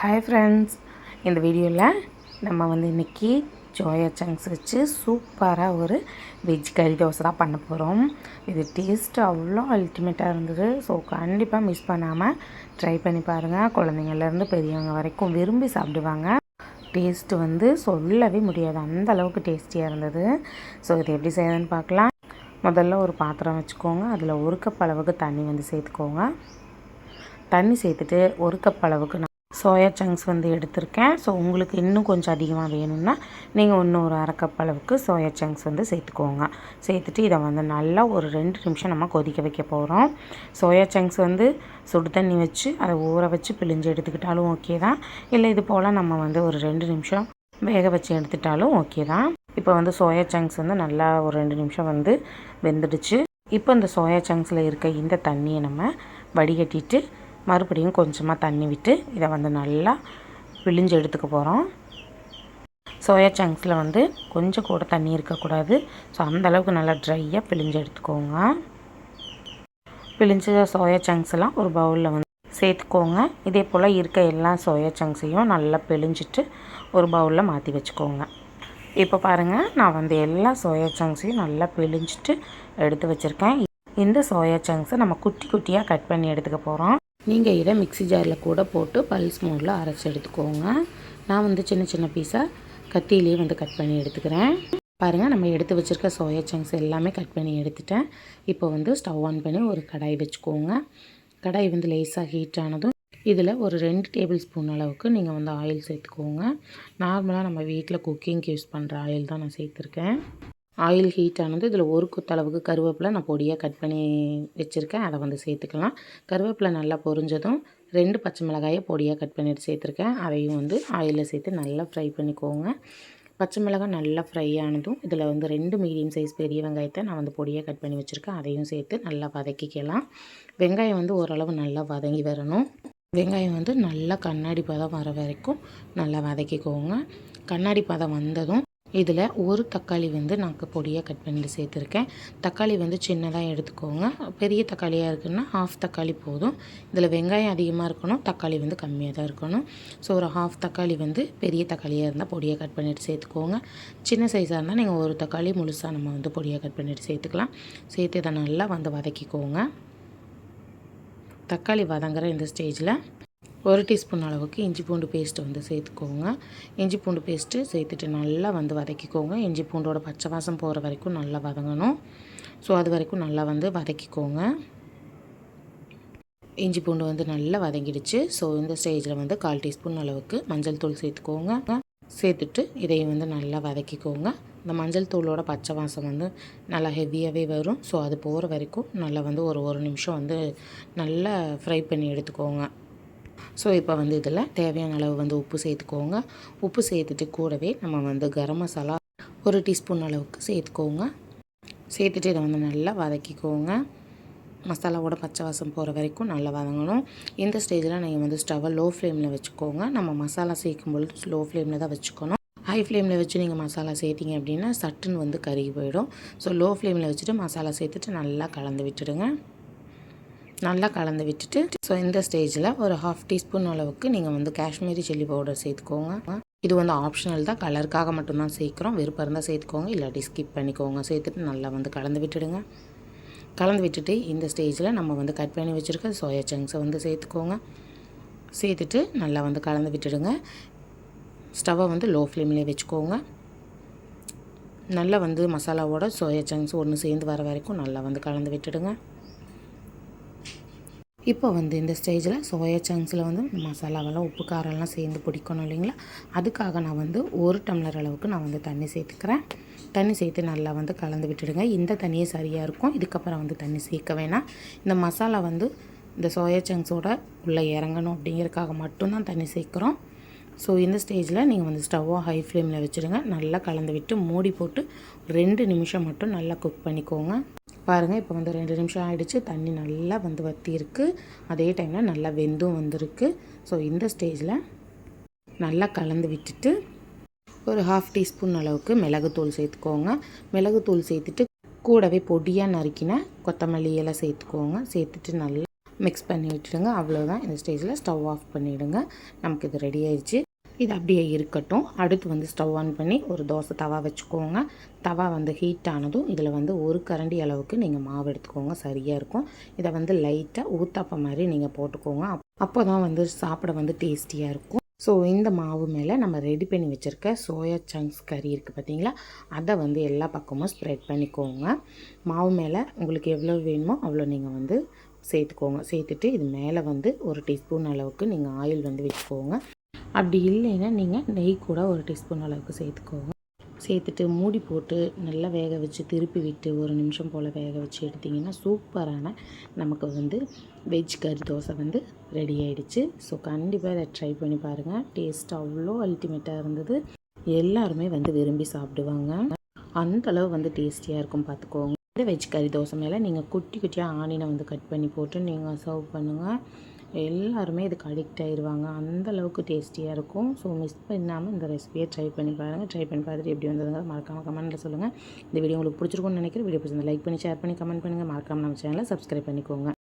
Hi friends இந்த வீடியோவில் நம்ம வந்து இன்றைக்கி ஜோயா சங்க்ஸ் வச்சு சூப்பராக ஒரு வெஜ் கறி தோசை தான் பண்ண போகிறோம் இது டேஸ்ட்டு அவ்வளோ அல்டிமேட்டாக இருந்தது. ஸோ கண்டிப்பாக மிஸ் பண்ணாமல் ட்ரை பண்ணி பாருங்கள் குழந்தைங்கள்லேருந்து பெரியவங்க வரைக்கும் விரும்பி சாப்பிடுவாங்க. டேஸ்ட்டு வந்து சொல்லவே முடியாது. அந்த அளவுக்கு டேஸ்டியாக இருந்தது. ஸோ இது எப்படி செய்யறதுன்னு பார்க்கலாம். முதல்ல ஒரு பாத்திரம் வச்சுக்கோங்க. அதில் ஒரு கப் அளவுக்கு தண்ணி வந்து சேர்த்துக்கோங்க. தண்ணி சேர்த்துட்டு ஒரு கப் அளவுக்கு நான் சோயா சங்க்ஸ் வந்து எடுத்திருக்கேன். ஸோ உங்களுக்கு இன்னும் கொஞ்சம் அதிகமாக வேணும்னா நீங்கள் இன்னும் ஒரு அரை கப் அளவுக்கு சோயா சங்க்ஸ் வந்து சேர்த்துக்கோங்க. சேர்த்துட்டு இதை வந்து நல்லா ஒரு ரெண்டு நிமிஷம் நம்ம கொதிக்க வைக்க போகிறோம் சோயா சங்க்ஸ் வந்து சுடு தண்ணி வச்சு அதை ஊற வச்சு பிழிஞ்சு எடுத்துக்கிட்டாலும் ஓகே தான். இல்லை இது போல் நம்ம வந்து ஒரு ரெண்டு நிமிஷம் வேக வச்சு எடுத்துட்டாலும் ஓகே தான். இப்போ வந்து சோயா சங்க்ஸ் வந்து நல்லா ஒரு ரெண்டு நிமிஷம் வந்து வெந்துடுச்சு. இப்போ இந்த சோயா சங்க்ஸில் இருக்க இந்த தண்ணியை நம்ம வடிகட்டிட்டு மறுபடியும் கொஞ்சமாக தண்ணி விட்டு இதை வந்து நல்லா பிழிஞ்சு எடுத்துக்க போகிறோம் சோயா சங்க்ஸில் வந்து கொஞ்சம் கூட தண்ணி இருக்கக்கூடாது ஸோ அந்தளவுக்கு நல்லா ட்ரையாக பிழிஞ்சு எடுத்துக்கோங்க. பிழிஞ்ச சோயா சங்க்ஸ் எல்லாம் ஒரு பவுலில் வந்து சேர்த்துக்கோங்க. இதே போல் இருக்க எல்லா சோயா சங்க்ஸையும் நல்லா பிழிஞ்சிட்டு ஒரு பவுலில் மாற்றி வச்சுக்கோங்க. இப்போ பாருங்கள் நான் வந்து எல்லா சோயா சங்க்ஸையும் நல்லா பிழிஞ்சிட்டு எடுத்து வச்சுருக்கேன். இந்த சோயா சங்க்ஸை நம்ம குட்டி குட்டியாக கட் பண்ணி எடுத்துக்க போகிறோம் நீங்கள் இதை மிக்ஸி ஜாரில் கூட போட்டு பல்ஸ் மோடில் அரைச்சி எடுத்துக்கோங்க. நான் வந்து சின்ன சின்ன பீஸாக கத்தியிலேயே வந்து கட் பண்ணி எடுத்துக்கிறேன். பாருங்கள் நம்ம எடுத்து வச்சுருக்க சோயா சங்க்ஸ் எல்லாமே கட் பண்ணி எடுத்துட்டேன். இப்போ வந்து ஸ்டவ் ஆன் பண்ணி ஒரு கடாய் வச்சுக்கோங்க. கடாய் வந்து லேசாக ஹீட் ஆனதும் இதில் ஒரு ரெண்டு டேபிள் ஸ்பூன் அளவுக்கு நீங்கள் வந்து ஆயில் சேர்த்துக்கோங்க. நார்மலாக நம்ம வீட்டில் குக்கிங்க்கு யூஸ் பண்ணுற ஆயில் தான் நான் சேர்த்துருக்கேன். ஆயில் ஹீட் ஆனது இதில் ஒரு குத்தளவுக்கு கருவேப்பிலை நான் பொடியாக கட் பண்ணி வச்சுருக்கேன். அதை வந்து சேர்த்துக்கலாம். கருவேப்பிலை நல்லா பொரிஞ்சதும் ரெண்டு பச்சை மிளகாயை பொடியாக கட் பண்ணிட்டு சேர்த்துருக்கேன். அதையும் வந்து ஆயிலில் சேர்த்து நல்லா ஃப்ரை பண்ணிக்கோங்க. பச்சை மிளகாய் நல்லா ஃப்ரை ஆனதும் இதில் வந்து ரெண்டு மீடியம் சைஸ் பெரிய வெங்காயத்தை நான் வந்து பொடியாக கட் பண்ணி வச்சுருக்கேன். அதையும் சேர்த்து நல்லா வதக்கிக்கலாம். வெங்காயம் வந்து ஓரளவு நல்லா வதங்கி வரணும். வெங்காயம் வந்து நல்லா கண்ணாடி பதம் வர வரைக்கும் நல்லா வதக்கிக்கோங்க. கண்ணாடி பதம் வந்ததும் இதில் ஒரு தக்காளி வந்து நான் பொடியாக கட் பண்ணிட்டு சேர்த்துருக்கேன். தக்காளி வந்து சின்னதாக எடுத்துக்கோங்க. பெரிய தக்காளியாக இருக்குன்னா ஹாஃப் தக்காளி போதும். இதில் வெங்காயம் அதிகமாக இருக்கணும். தக்காளி வந்து கம்மியாக தான் இருக்கணும். ஸோ ஒரு ஹாஃப் தக்காளி வந்து பெரிய தக்காளியாக இருந்தால் பொடியாக கட் பண்ணிவிட்டு சேர்த்துக்கோங்க. சின்ன சைஸாக இருந்தால் நீங்கள் ஒரு தக்காளி முழுசாக நம்ம வந்து பொடியாக கட் பண்ணிவிட்டு சேர்த்துக்கலாம். சேர்த்து இதை நல்லா வந்து வதக்கிக்கோங்க. தக்காளி வதங்குற இந்த ஸ்டேஜில் ஒரு டீஸ்பூன் அளவுக்கு இஞ்சி பூண்டு பேஸ்ட்டு வந்து சேர்த்துக்கோங்க. இஞ்சி பூண்டு பேஸ்ட்டு சேர்த்துட்டு நல்லா வந்து வதக்கிக்கோங்க. இஞ்சி பூண்டோட பச்சை வாசம் போகிற வரைக்கும் நல்லா வதங்கணும். ஸோ அது வரைக்கும் நல்லா வந்து வதக்கிக்கோங்க. இஞ்சி பூண்டு வந்து நல்லா வதங்கிடுச்சு. ஸோ இந்த ஸ்டேஜில் வந்து கால் டீஸ்பூன் அளவுக்கு மஞ்சள் தூள் சேர்த்துக்கோங்க. சேர்த்துட்டு இதையும் வந்து நல்லா வதக்கிக்கோங்க. இந்த மஞ்சள் தூளோட பச்சை வாசம் வந்து நல்லா ஹெவியாகவே வரும். ஸோ அது போகிற வரைக்கும் நல்லா வந்து ஒரு ஒரு நிமிஷம் வந்து நல்லா ஃப்ரை பண்ணி எடுத்துக்கோங்க. ஸோ இப்போ வந்து இதில் தேவையான அளவு வந்து உப்பு சேர்த்துக்கோங்க. உப்பு சேர்த்துட்டு கூடவே நம்ம வந்து கரம் மசாலா ஒரு டீஸ்பூன் அளவுக்கு சேர்த்துக்கோங்க. சேர்த்துட்டு இதை வந்து நல்லா வதக்கிக்கோங்க. மசாலாவோட பச்சை வாசம் போகிற வரைக்கும் நல்லா வதங்கணும். இந்த ஸ்டேஜில் நீங்கள் வந்து ஸ்டவ்வை லோ ஃப்ளேமில் வச்சுக்கோங்க. நம்ம மசாலா சேர்க்கும் பொழுது லோ ஃப்ளேமில் தான் வச்சுக்கணும். ஹை ஃப்ளேமில் வச்சு நீங்கள் மசாலா சேர்த்திங்க அப்படின்னா சட்டுன்னு வந்து கருகி போயிடும். ஸோ லோ ஃப்ளேமில் வச்சுட்டு மசாலா சேர்த்துட்டு நல்லா கலந்து விட்டுடுங்க. நல்லா கலந்து விட்டுட்டு ஸோ இந்த ஸ்டேஜில் ஒரு ஹாஃப் டீஸ்பூன் அளவுக்கு நீங்கள் வந்து காஷ்மீரி சில்லி பவுடர் சேர்த்துக்கோங்க. இது வந்து ஆப்ஷனல் தான். கலருக்காக மட்டும்தான் சேர்க்குறோம். விருப்பம் இருந்தால் சேர்த்துக்கோங்க. இல்லாட்டி ஸ்கிப் பண்ணிக்கோங்க. சேர்த்துட்டு நல்லா வந்து கலந்து விட்டுடுங்க. கலந்து விட்டுட்டு இந்த ஸ்டேஜில் நம்ம வந்து கட் பண்ணி வச்சுருக்க சோயா சங்க்ஸை வந்து சேர்த்துக்கோங்க. சேர்த்துட்டு நல்லா வந்து கலந்து விட்டுடுங்க. ஸ்டவ்வை வந்து லோ ஃப்ளேம்லேயே வச்சுக்கோங்க. நல்லா வந்து மசாலாவோட சோயா சங்க்ஸ் ஒன்று சேர்ந்து வர வரைக்கும் நல்லா வந்து கலந்து விட்டுடுங்க. இப்போ வந்து இந்த ஸ்டேஜில் சோயா சங்க்ஸில் வந்து மசாலாவெல்லாம் உப்பு காரம்லாம் சேர்ந்து பிடிக்கணும் இல்லைங்களா? அதுக்காக நான் வந்து ஒரு டம்ளர் அளவுக்கு நான் வந்து தண்ணி சேர்த்துக்கிறேன். தண்ணி சேர்த்து நல்லா வந்து கலந்து விட்டுடுங்க. இந்த தண்ணியே சரியாக இருக்கும். இதுக்கப்புறம் வந்து தண்ணி சேர்க்க வேணாம். இந்த மசாலா வந்து இந்த சோயா சங்க்ஸோட உள்ளே இறங்கணும் அப்படிங்கிறதுக்காக மட்டும்தான் தண்ணி சேர்க்குறோம். ஸோ இந்த ஸ்டேஜில் நீங்கள் வந்து ஸ்டவ்வை ஹை ஃப்ளேமில் வச்சுருங்க நல்லா கலந்து விட்டு மூடி போட்டு ரெண்டு நிமிஷம் மட்டும் நல்லா குக் பண்ணிக்கோங்க. பாருங்கள் இப்போ வந்து ரெண்டு நிமிஷம் ஆகிடுச்சு தண்ணி நல்லா வந்து வற்றி அதே டைமில் நல்லா வெந்தும் வந்திருக்கு. ஸோ இந்த ஸ்டேஜில் நல்லா கலந்து விட்டுட்டு ஒரு ஹாஃப் டீஸ்பூன் அளவுக்கு மிளகுத்தூள் சேர்த்துக்கோங்க. மிளகுத்தூள் சேர்த்துட்டு கூடவே பொடியாக நறுக்கின கொத்தமல்லி எல்லாம் சேர்த்துக்கோங்க. சேர்த்துட்டு நல்லா மிக்ஸ் பண்ணி விட்டுடுங்க. அவ்வளோதான் இந்த ஸ்டேஜில் ஸ்டவ் ஆஃப் பண்ணிவிடுங்க நமக்கு இது ரெடி ஆயிடுச்சு. இது அப்படியே இருக்கட்டும். அடுத்து வந்து ஸ்டவ் ஆன் பண்ணி ஒரு தோசை தவா வச்சுக்கோங்க. தவா வந்து ஹீட் ஆனதும் இதில் வந்து ஒரு கரண்டி அளவுக்கு நீங்கள் மாவு எடுத்துக்கோங்க. சரியாக இருக்கும். இதை வந்து லைட்டாக ஊத்தாப்பம் மாதிரி நீங்கள் போட்டுக்கோங்க. அப்போ தான் வந்து சாப்பிட வந்து டேஸ்டியாக இருக்கும். ஸோ இந்த மாவு மேலே நம்ம ரெடி பண்ணி வச்சுருக்க சோயா சங்க்ஸ் கறி இருக்குது பார்த்தீங்களா அதை வந்து எல்லா பக்கமும் ஸ்ப்ரெட் பண்ணிக்கோங்க. மாவு மேலே உங்களுக்கு எவ்வளோ வேணுமோ அவ்வளோ நீங்கள் வந்து சேர்த்துக்கோங்க. சேர்த்துட்டு இது மேலே வந்து ஒரு டீஸ்பூன் அளவுக்கு நீங்கள் ஆயில் வந்து வச்சுக்கோங்க. அப்படி இல்லைன்னா நீங்கள் நெய் கூட ஒரு டீஸ்பூன் அளவுக்கு சேர்த்துக்கோங்க. சேர்த்துட்டு மூடி போட்டு நல்லா வேக வச்சு திருப்பி விட்டு ஒரு நிமிஷம் போல் வேக வச்சு எடுத்திங்கன்னா சூப்பரான நமக்கு வந்து வெஜ் கறி தோசை வந்து ரெடி ஆகிடுச்சு ஸோ கண்டிப்பாக இதை ட்ரை பண்ணி பாருங்கள் டேஸ்ட் அவ்வளோ அல்டிமேட்டாக இருந்தது. எல்லாருமே வந்து விரும்பி சாப்பிடுவாங்க. அந்த அளவு வந்து டேஸ்டியாக இருக்கும் பார்த்துக்கோங்க இந்த வெஜ் கறி தோசை மேலே நீங்கள் குட்டி குட்டியாக ஆனியனை வந்து கட் பண்ணி போட்டு நீங்கள் சர்வ் பண்ணுங்கள் எல்லாருமே இதுக்கு அடிக்ட் ஆயிடுவாங்க அந்தளவுக்கு டேஸ்டியாக இருக்கும். ஸோ மிஸ் பண்ணாமல் இந்த ரெசிபியை ட்ரை பண்ணி பாருங்கள் ட்ரை பண்ணி பார்த்துட்டு எப்படி வந்ததுங்க மறக்காமல் கமெண்ட்டில் சொல்லுங்கள் இந்த வீடியோ உங்களுக்கு பிடிச்சிருக்கும்னு நினைக்கிறேன். வீடியோ பிடிச்சிருந்தா லைக் பண்ணி ஷேர் பண்ணி கமெண்ட் பண்ணுங்கள் மறக்காமல் நம்ம சேனலை சப்ஸ்கிரைப் பண்ணிக்கோங்க.